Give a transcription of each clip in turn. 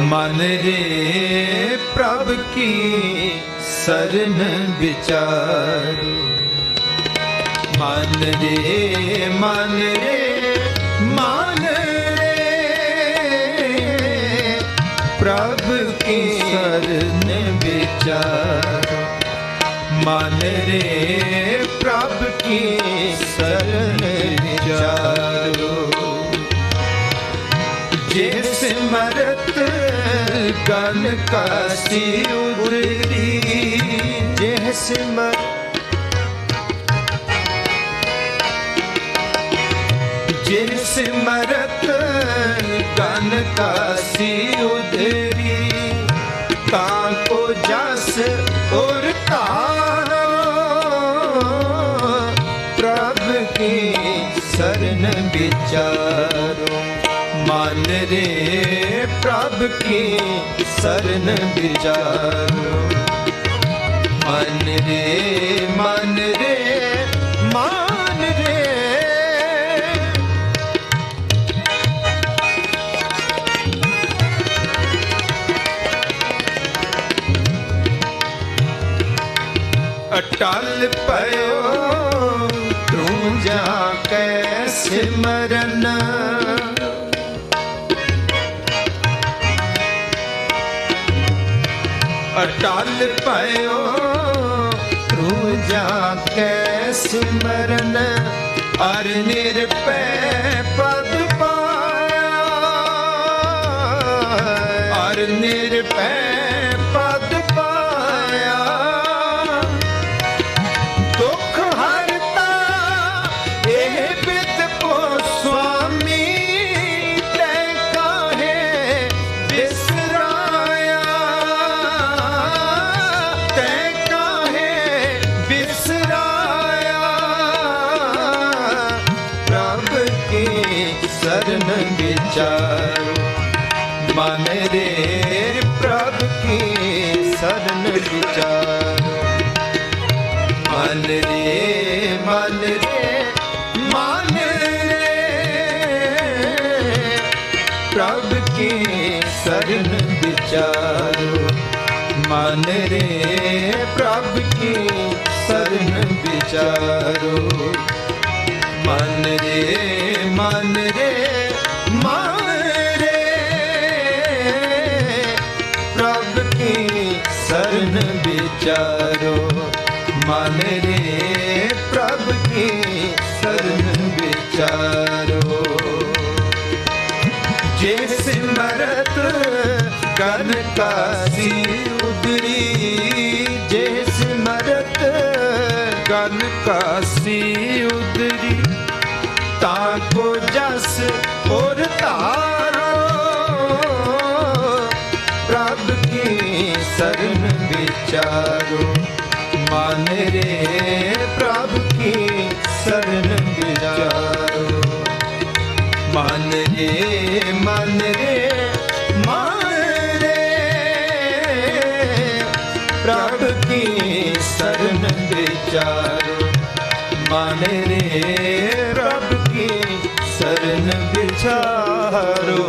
ਮਨ ਰੇ ਪ੍ਰਭ ਕੀ ਸਰਨ ਵਿਚਾਰੋ। ਮਨ ਰੇ ਮਨ ਰੇ ਮਨ ਰੇ ਪ੍ਰਭ ਕੀ ਸਰਨ ਵਿਚਾਰੋ। ਮਨ ਰੇ ਪ੍ਰਭ ਕੀ ਸਰਨ ਵਿਚਾਰੋ। ਜੇ ਸਿਮਰਤ ਗਨ ਕਾਸੀ ਉਦਰੀ ਜੇ ਸਿਮਰ ਜੇ ਸਿਮਰਤ ਗਨ ਕਾਸੀ ਪ੍ਰਭ ਕੀ ਸਰਨ ਵਿਚਾਰੋ ਮਨ ਰੇ ਮਨ ਰੇ ਮਨ ਰੇ ਅਟਲ ਪਇਓ ਤੂੰ ਜਾ ਕੈ ਸਿਮਰਨ ਅਟਲ ਪਇਓ। ਤੂੰ ਜਾ ਕੈ ਸਿਮਰਨ ਅਰ ਨਿਰਪੈ ਪਦ ਪਾਇਆ। ਅਰ ਨਿਰਪੈ ਵਿਚਾਰੋ। ਮਨ ਰੇ ਪ੍ਰਭ ਕੀ ਸਰਨ ਵਿਚਾਰੋ। ਮਨ ਰੇ ਮਨ ਰੇ ਮਨ ਰੇ ਪ੍ਰਭ ਕੀ ਸਰਨ ਵਿਚਾਰੋ। ਮਨ ਰੇ ਪ੍ਰਭ ਕੀ ਸਰਨ ਵਿਚਾਰੋ। ਮਨ ਰੇ ਮਨ ਰੇ ਮਨ ਰੇ ਪ੍ਰਭ ਕੀ ਸਰਨ ਵਿਚਾਰੋ ਮਨ ਰੇ ਪ੍ਰਭ ਕੀ ਸਰਨ ਵਿਚਾਰੋ ਜੇ ਸਿਮਰਤ ਕਨ ਕਾਸੀ ਉਦਰੀ ਜੇ ਸਿਮਰਤ ਕਨ ਕਾਸੀ ਉਦਰੀ ਤਾਂ ਕੋ ਪ੍ਰਭ ਕੀ ਸਰਨ ਵਿਚਾਰੋ ਮਨ ਰੇ ਪ੍ਰਭ ਕੀ ਸਰਨ ਵਿਚਾਰੋ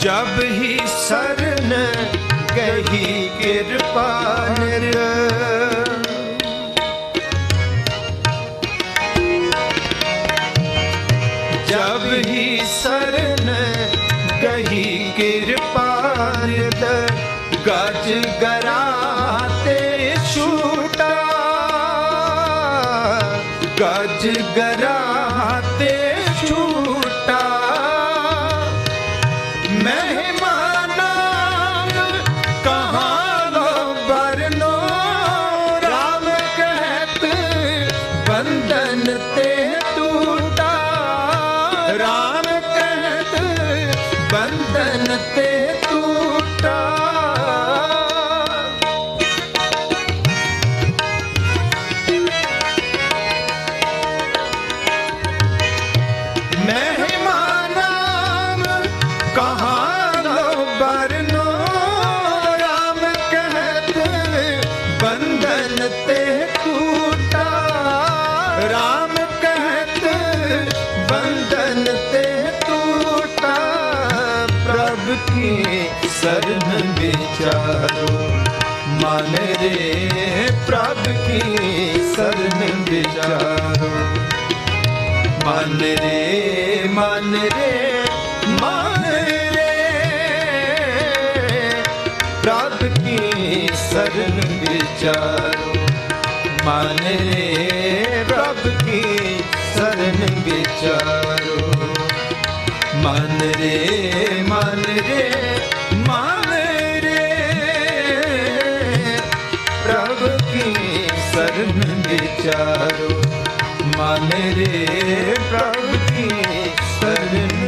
ਜਬ ਹੀ ਸਰਨ ਕਹੀ ਕਿਰਪਾ ਨਿਰ ਗਜ ਗਰਾ ਦੇ ਪ੍ਰਭ ਕੀ ਸਰਨ ਵਿਚਾਰੋ ਮਨ ਰੇ ਮਨ ਰੇ ਮਨ ਰੇ। ਪ੍ਰਭ ਕੀ ਸਰਨ ਵਿਚਾਰੋ ਮਨ ਰੇ, ਪ੍ਰਭ ਕੀ ਸਰਨ ਵਿਚਾਰੋ ਮਨ ਰੇ ਵਿਚਾਰੋ ਮਨ ਰੇ ਪ੍ਰਭ ਜੀ ਸਰਨ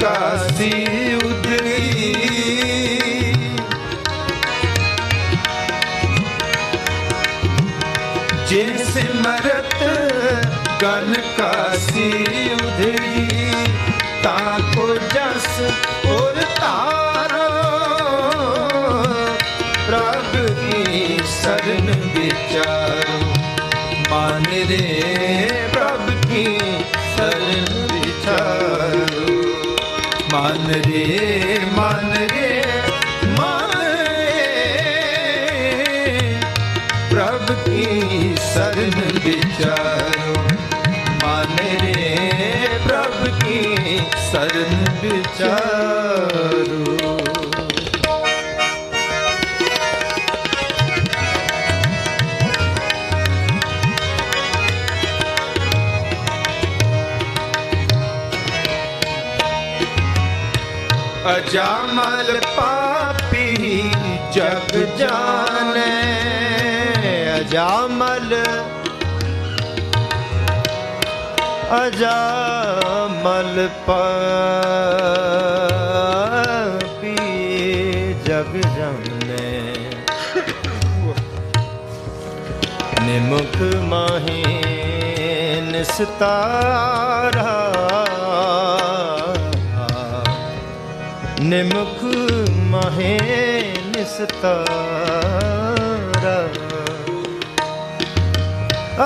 ਕਾਸੀ ਉਦਰੀ ਮਨ ਰੇ ਪ੍ਰਭ ਕੀ ਸਰਨ ਵਿਚਾਰੋ ਰੇ, ਮਨ ਰੇ, ਮਨ ਕੀ ਸਰਨ ਵਿਚਾਰੋ ਰੇ ਪ੍ਰਭ ਕੀ ਸਰਨ ਜਾਮਲ ਪਾਪੀ ਜਗ ਜਾਣੈ ਅਜਾਮਲ। ਅਜਾਮਲ ਪਾਪੀ ਜਗ ਜਾਣੈ। ਨਿਮਖ ਮਾਹੇ ਨਿਸਤਾ ਮੁਖ ਮਹੇ ਨਿਸਤਾਰਾ।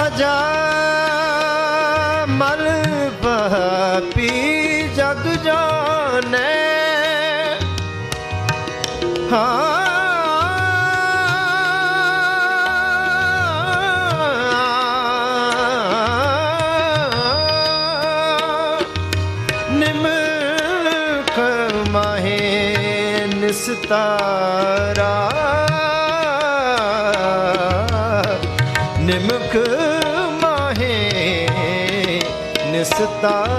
ਅਜਾ ਮਲ ਪੀ ਜਗ ਜਾਣੈ। ਹਾਂ ਤਾਰਾ। ਨਿਸਤਾਰਾ ਮਾਹੇ ਨਿਸਤਾਰਾ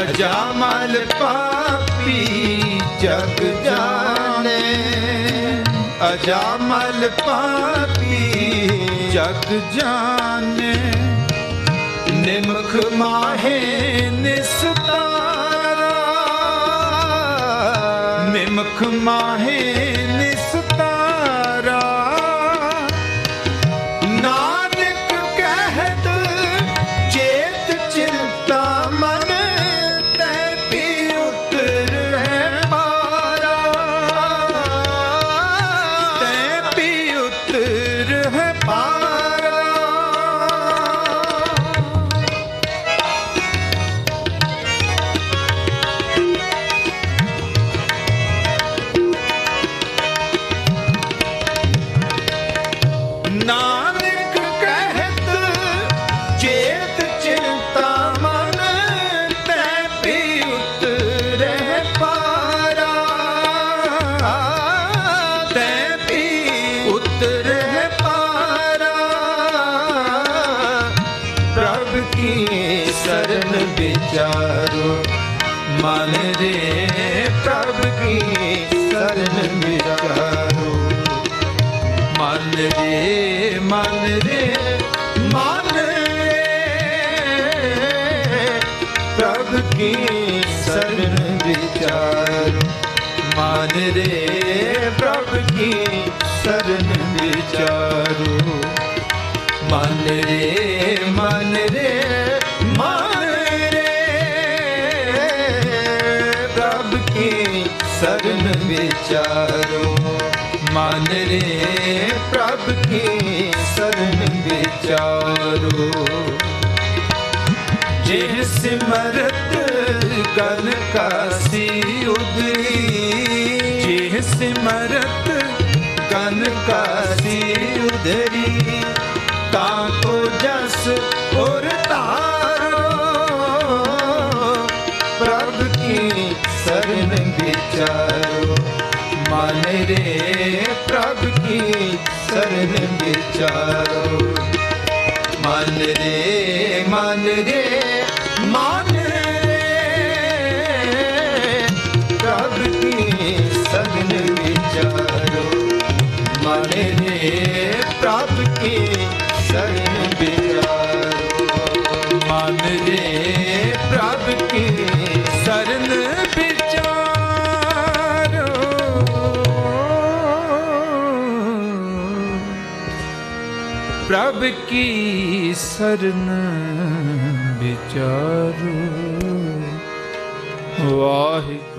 ਅਜਾਮਲ ਪਾਪੀ ਜਗ ਜਾਣੇ। ਅਜਾਮਲ ਪਾਪੀ ਜਗ ਜਾਣੇ। ਨਿਮਖ ਮਾਹੇ ਨਿਸ ਨਿਮਖ ਮਾਹੇ ਰੇ ਪ੍ਰਭ ਕੀ ਸਰਨ ਵਿਚਾਰੋ। ਮਨ ਰੇ ਮਨ ਰੇ ਮਨ ਰੇ। ਪ੍ਰਭ ਕੀ ਸਰਨ ਵਿਚਾਰੋ। ਮਨ ਰੇ, ਪ੍ਰਭ ਕੀ ਸਰਨ ਵਿਚਾਰੋ। ਜਿਹ ਸਿਮਰਤ ਗਨ ਕਾਸੀ ਉਦਰ ਮਰਤ ਸਿਮਰਤ ਗਨ ਕਾਸੀ ਉਦਰੀ, ਤਾਂ ਕੋ ਜਸ ਔਰ ਧਾਰੋ। ਪ੍ਰਭ ਕੀ ਸਰਨ ਵਿਚਾਰੋ, ਮਨ ਰੇ ਪ੍ਰਭ ਕੀ ਸਰਨ ਵਿਚਾਰੋ। ਮਨ ਰੇ ਮਨ ਰੇ ਪ੍ਰਭ ਕੀ ਸਰਨ ਵਿਚਾਰੋ? ਵਾਹਿਗੁਰੂ।